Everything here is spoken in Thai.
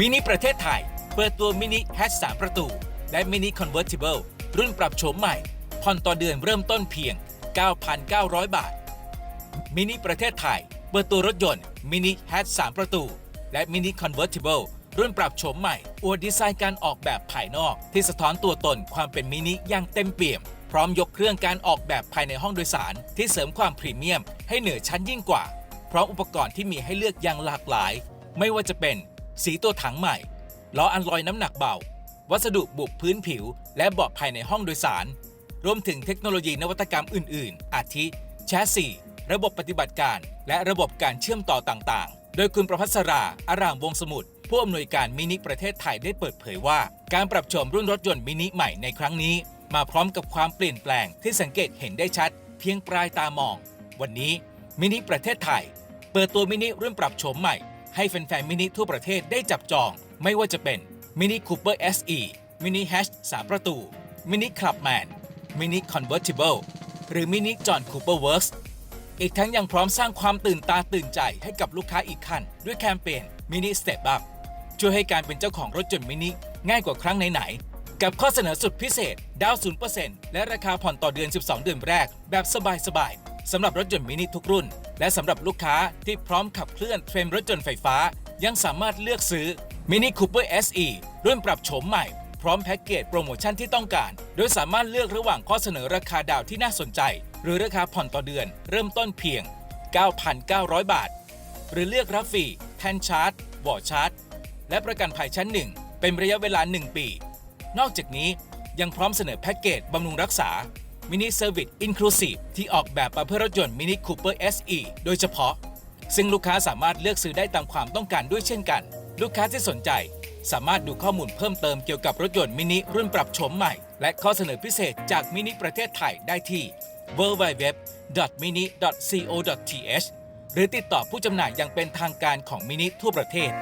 มินิประเทศไทย เปิดตัวมินิแฮช3ประตู และมินิคอนเวอร์ติเบิลรุ่นปรับโฉมใหม่ ผ่อนต่อเดือนเริ่มต้นเพียง 9,900 บาท มินิประเทศไทย เปิดตัวรถยนต์มินิแฮช3ประตู และมินิคอนเวอร์ติเบิลรุ่นปรับโฉมใหม่อวดดีไซน์การออกแบบภายนอกที่สะท้อนตัวตนความเป็นมินิอย่างเต็มเปี่ยม พร้อมยกเครื่องการออกแบบภายในห้องโดยสาร ที่เสริมความพรีเมียม ให้เหนือชั้นยิ่งกว่าพร้อมอุปกรณ์ที่มีให้เลือกอย่างหลากหลาย ไม่ว่าจะเป็น สีตัวถังใหม่ล้ออันลอยน้ำหนักเบา วัสดุบุพื้นผิว และเบาะภายในห้องโดยสาร รวมถึงเทคโนโลยีนวัตกรรมอื่น ๆ อาทิแชสซีระบบปฏิบัติการ และระบบการเชื่อมต่อต่าง ๆ โดยคุณประพัสราอารามวงสมุทรผู้อำนวยการมินิประเทศไทยได้เปิดเผยว่า การปรับโฉมรุ่นรถยนต์มินิใหม่ในครั้งนี้ มาพร้อมกับความเปลี่ยนแปลงที่สังเกตเห็นได้ชัด เพียงปลายตามอง วันนี้มินิประเทศไทย เปิดตัวมินิรุ่นปรับโฉมใหม่ ให้แฟนๆมินิทั่วประเทศได้จับจอง ไม่ว่าจะเป็นมินิคูเปอร์ SE มินิแฮช3ประตู มินิคลับแมน มินิคอนเวอร์ติเบิลหรือมินิจอห์นคูเปอร์เวิร์สอีกทั้งยังพร้อมสร้างความตื่นตาตื่นใจให้กับลูกค้าอีกขั้น ด้วยแคมเปญมินิสเต p ั p ช่วยให้การเป็นเจ้าของรถยนมินิง่ายกว่าครั้งไหนๆกับข้อเสนอสุดพิเศษ ดาวน์0%และราคาผ่อนต่อเดือน 12 เดือนแรก แบบสบายๆสำหรับรถยนต์มินิทุกรุ่น และสำหรับลูกค้าที่พร้อมขับเคลื่อนเทรนด์รถยนต์ไฟฟ้า ยังสามารถเลือกซื้อ Mini Cooper SE รุ่นปรับโฉมใหม่ พร้อมแพ็กเกจโปรโมชั่นที่ต้องการ โดยสามารถเลือกระหว่างข้อเสนอราคาดาวที่น่าสนใจ หรือราคาผ่อนต่อเดือน เริ่มต้นเพียง 9,900 บาท หรือเลือกรับฟรีแทนชาร์จวอร์ชาร์จ และประกันภัยชั้น1เป็นระยะเวลา 1 ปี นอกจากนี้ยังพร้อมเสนอแพ็กเกจบำรุงรักษา มินิเซอร์วิสอินคลูซีฟที่ออกแบบมาเพื่อรถยนต์มินิคูเปอร์ SE โดยเฉพาะ ซึ่งลูกค้าสามารถเลือกซื้อได้ตามความต้องการด้วยเช่นกัน ลูกค้าที่สนใจ สามารถดูข้อมูลเพิ่มเติมเกี่ยวกับรถยนต์มินิรุ่นปรับโฉมใหม่ และข้อเสนอพิเศษจากมินิประเทศไทยได้ที่ www.mini.co.th หรือติดต่อผู้จำหน่ายอย่างเป็นทางการของมินิทั่วประเทศ